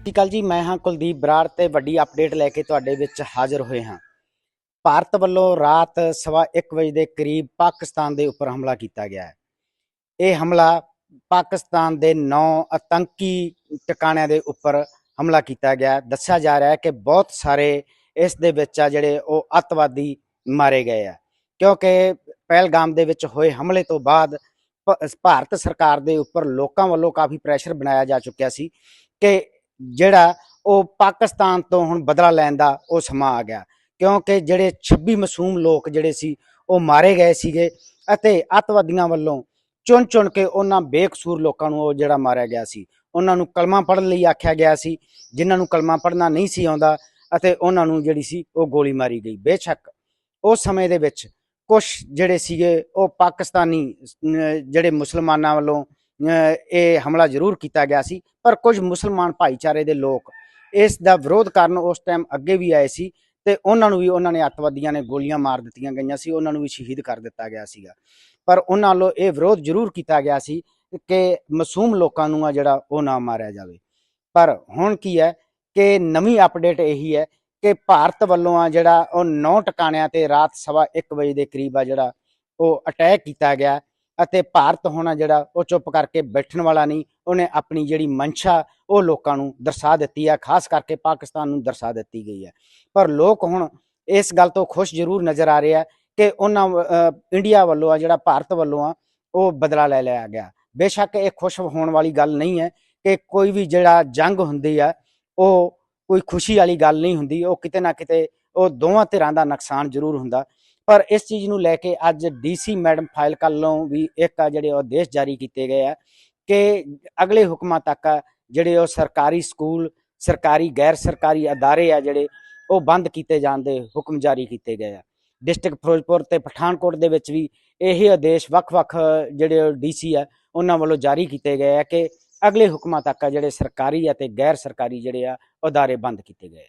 ਸਤਿ ਸ਼੍ਰੀ ਅਕਾਲ ਜੀ, ਮੈਂ ਹਾਂ ਕੁਲਦੀਪ ਬਰਾੜ ਤੇ ਵੱਡੀ ਅਪਡੇਟ ਲੈ ਕੇ ਤੁਹਾਡੇ ਵਿੱਚ ਹਾਜ਼ਰ ਹੋਏ ਹਾਂ। ਭਾਰਤ ਵੱਲੋਂ ਰਾਤ ਸਵਾ 1 ਵਜੇ ਦੇ ਕਰੀਬ ਪਾਕਿਸਤਾਨ ਦੇ ਉੱਪਰ ਹਮਲਾ ਕੀਤਾ ਗਿਆ ਹੈ। ਇਹ ਹਮਲਾ ਪਾਕਿਸਤਾਨ ਦੇ 9 ਆਤੰਕੀ ਟਿਕਾਣਿਆਂ ਦੇ ਉੱਪਰ ਹਮਲਾ ਕੀਤਾ ਗਿਆ ਦੱਸਿਆ ਜਾ ਰਿਹਾ ਹੈ ਕਿ ਬਹੁਤ ਸਾਰੇ ਇਸ ਦੇ ਵਿੱਚ ਆ ਜਿਹੜੇ ਉਹ ਅੱਤਵਾਦੀ ਮਾਰੇ ਗਏ ਆ। ਕਿਉਂਕਿ ਪਹਿਲਗਾਮ ਦੇ ਵਿੱਚ ਹੋਏ ਹਮਲੇ ਤੋਂ ਬਾਅਦ ਭਾਰਤ ਸਰਕਾਰ ਦੇ ਉੱਪਰ ਲੋਕਾਂ ਵੱਲੋਂ ਕਾਫੀ ਪ੍ਰੈਸ਼ਰ ਬਣਾਇਆ ਜਾ ਚੁੱਕਿਆ ਸੀ ਕਿ ਜਿਹੜਾ ਉਹ ਪਾਕਿਸਤਾਨ ਤੋਂ ਹੁਣ ਬਦਲਾ ਲੈਣ ਦਾ ਉਹ ਸਮਾਂ ਆ ਗਿਆ। ਕਿਉਂਕਿ ਜਿਹੜੇ 26 ਮਾਸੂਮ ਲੋਕ ਜਿਹੜੇ ਸੀ, ਉਹ ਮਾਰੇ ਗਏ ਸੀਗੇ ਅਤੇ ਅੱਤਵਾਦੀਆਂ ਵੱਲੋਂ ਚੁਣ ਚੁਣ ਕੇ ਉਹਨਾਂ ਬੇਕਸੂਰ ਲੋਕਾਂ ਨੂੰ ਉਹ ਜਿਹੜਾ ਮਾਰਿਆ ਗਿਆ ਸੀ। ਉਹਨਾਂ ਨੂੰ ਕਲਮਾ ਪੜ੍ਹਨ ਲਈ ਆਖਿਆ ਗਿਆ ਸੀ, ਜਿਨ੍ਹਾਂ ਨੂੰ ਕਲਮਾ ਪੜ੍ਹਨਾ ਨਹੀਂ ਸੀ ਆਉਂਦਾ ਅਤੇ ਉਹਨਾਂ ਨੂੰ ਜਿਹੜੀ ਸੀ ਉਹ ਗੋਲੀ ਮਾਰੀ ਗਈ। ਬੇਸ਼ੱਕ ਉਸ ਸਮੇਂ ਦੇ ਵਿੱਚ ਕੁਝ ਜਿਹੜੇ ਸੀਗੇ ਉਹ ਪਾਕਿਸਤਾਨੀ ਜਿਹੜੇ ਮੁਸਲਮਾਨਾਂ ਵੱਲੋਂ ਇਹ ਹਮਲਾ ਜ਼ਰੂਰ ਕੀਤਾ ਗਿਆ ਸੀ, ਪਰ ਕੁਝ ਮੁਸਲਮਾਨ ਭਾਈਚਾਰੇ ਦੇ ਲੋਕ ਇਸ ਦਾ ਵਿਰੋਧ ਕਰਨ ਉਸ ਟਾਈਮ ਅੱਗੇ ਵੀ ਆਏ ਸੀ ਤੇ ਉਹਨਾਂ ਨੂੰ ਵੀ ਉਹਨਾਂ ਨੇ ਅੱਤਵਾਦੀਆਂ ਨੇ ਗੋਲੀਆਂ ਮਾਰ ਦਿੱਤੀਆਂ ਗਈਆਂ ਸੀ, ਉਹਨਾਂ ਨੂੰ ਵੀ ਸ਼ਹੀਦ ਕਰ ਦਿੱਤਾ ਗਿਆ ਸੀਗਾ। ਪਰ ਉਹਨਾਂ ਵੱਲੋਂ ਇਹ ਵਿਰੋਧ ਜ਼ਰੂਰ ਕੀਤਾ ਗਿਆ ਸੀ ਕਿ ਮਾਸੂਮ ਲੋਕਾਂ ਨੂੰ ਆ ਜਿਹੜਾ ਉਹ ਨਾ ਮਾਰਿਆ ਜਾਵੇ। ਪਰ ਹੁਣ ਕੀ ਹੈ ਕਿ ਨਵੀਂ ਅਪਡੇਟ ਇਹੀ ਹੈ ਕਿ ਭਾਰਤ ਵੱਲੋਂ ਆ ਜਿਹੜਾ ਉਹ ਨੌ ਟਿਕਾਣਿਆਂ ਤੇ ਰਾਤ ਸਵਾ 1 ਵਜੇ ਦੇ ਕਰੀਬ ਆ ਜਿਹੜਾ ਉਹ ਅਟੈਕ ਕੀਤਾ ਗਿਆ ਅਤੇ ਭਾਰਤ ਹੋਣਾ ਜਿਹੜਾ, ਉਹ ਚੁੱਪ ਕਰਕੇ ਬੈਠਣ ਵਾਲਾ ਨਹੀਂ। ਉਹਨੇ ਆਪਣੀ ਜਿਹੜੀ ਮਨਸ਼ਾ, ਉਹ ਲੋਕਾਂ ਨੂੰ ਦਰਸਾ ਦਿੱਤੀ ਹੈ, ਖਾਸ ਕਰਕੇ ਪਾਕਿਸਤਾਨ ਨੂੰ ਦਰਸਾ ਦਿੱਤੀ ਗਈ ਹੈ। ਪਰ ਲੋਕ ਹੁਣ ਇਸ ਗੱਲ ਤੋਂ ਖੁਸ਼ ਜ਼ਰੂਰ ਨਜ਼ਰ ਆ ਰਹੇ ਆ ਕਿ ਉਹਨਾਂ ਇੰਡੀਆ ਵੱਲੋਂ ਆ, ਜਿਹੜਾ ਭਾਰਤ ਵੱਲੋਂ ਆ, ਉਹ ਬਦਲਾ ਲੈ ਲਿਆ ਗਿਆ। ਬੇਸ਼ੱਕ ਇਹ ਖੁਸ਼ ਹੋਣ ਵਾਲੀ ਗੱਲ ਨਹੀਂ ਹੈ ਕਿ ਕੋਈ ਵੀ ਜਿਹੜਾ ਜੰਗ ਹੁੰਦੀ ਆ, ਉਹ ਕੋਈ ਖੁਸ਼ੀ ਵਾਲੀ ਗੱਲ ਨਹੀਂ ਹੁੰਦੀ। ਉਹ ਕਿਤੇ ਨਾ ਕਿਤੇ, ਉਹ ਦੋਵਾਂ ਧਿਰਾਂ ਦਾ ਨੁਕਸਾਨ ਜ਼ਰੂਰ ਹੁੰਦਾ। ਪਰ ਇਸ ਚੀਜ਼ ਨੂੰ ਲੈ ਕੇ ਅੱਜ ਡੀਸੀ ਮੈਡਮ ਫਾਈਲ ਕੱਲੋਂ ਵੀ ਇੱਕ ਆ ਜਿਹੜੇ ਆਦੇਸ਼ ਜਾਰੀ ਕੀਤੇ ਗਏ ਆ ਕਿ ਅਗਲੇ ਹੁਕਮਾਂ ਤੱਕ ਜਿਹੜੇ ਉਹ ਸਰਕਾਰੀ ਸਕੂਲ, ਸਰਕਾਰੀ ਗੈਰ ਸਰਕਾਰੀ ਅਦਾਰੇ ਆ ਜਿਹੜੇ ਉਹ ਬੰਦ ਕੀਤੇ ਜਾਣ ਦੇ ਹੁਕਮ ਜਾਰੀ ਕੀਤੇ ਗਏ ਆ। ਡਿਸਟ੍ਰਿਕਟ ਫਿਰੋਜ਼ਪੁਰ ਤੇ ਪਠਾਨਕੋਟ ਦੇ ਵਿੱਚ ਵੀ ਇਹ ਆਦੇਸ਼ ਵੱਖ-ਵੱਖ ਜਿਹੜੇ ਡੀਸੀ ਆ ਉਹਨਾਂ ਵੱਲੋਂ ਜਾਰੀ ਕੀਤੇ ਗਏ ਆ ਕਿ ਅਗਲੇ ਹੁਕਮਾਂ ਤੱਕ ਆ ਜਿਹੜੇ ਸਰਕਾਰੀ ਅਤੇ ਗੈਰ ਸਰਕਾਰੀ ਜਿਹੜੇ ਆ ਅਦਾਰੇ ਬੰਦ ਕੀਤੇ ਗਏ ਆ।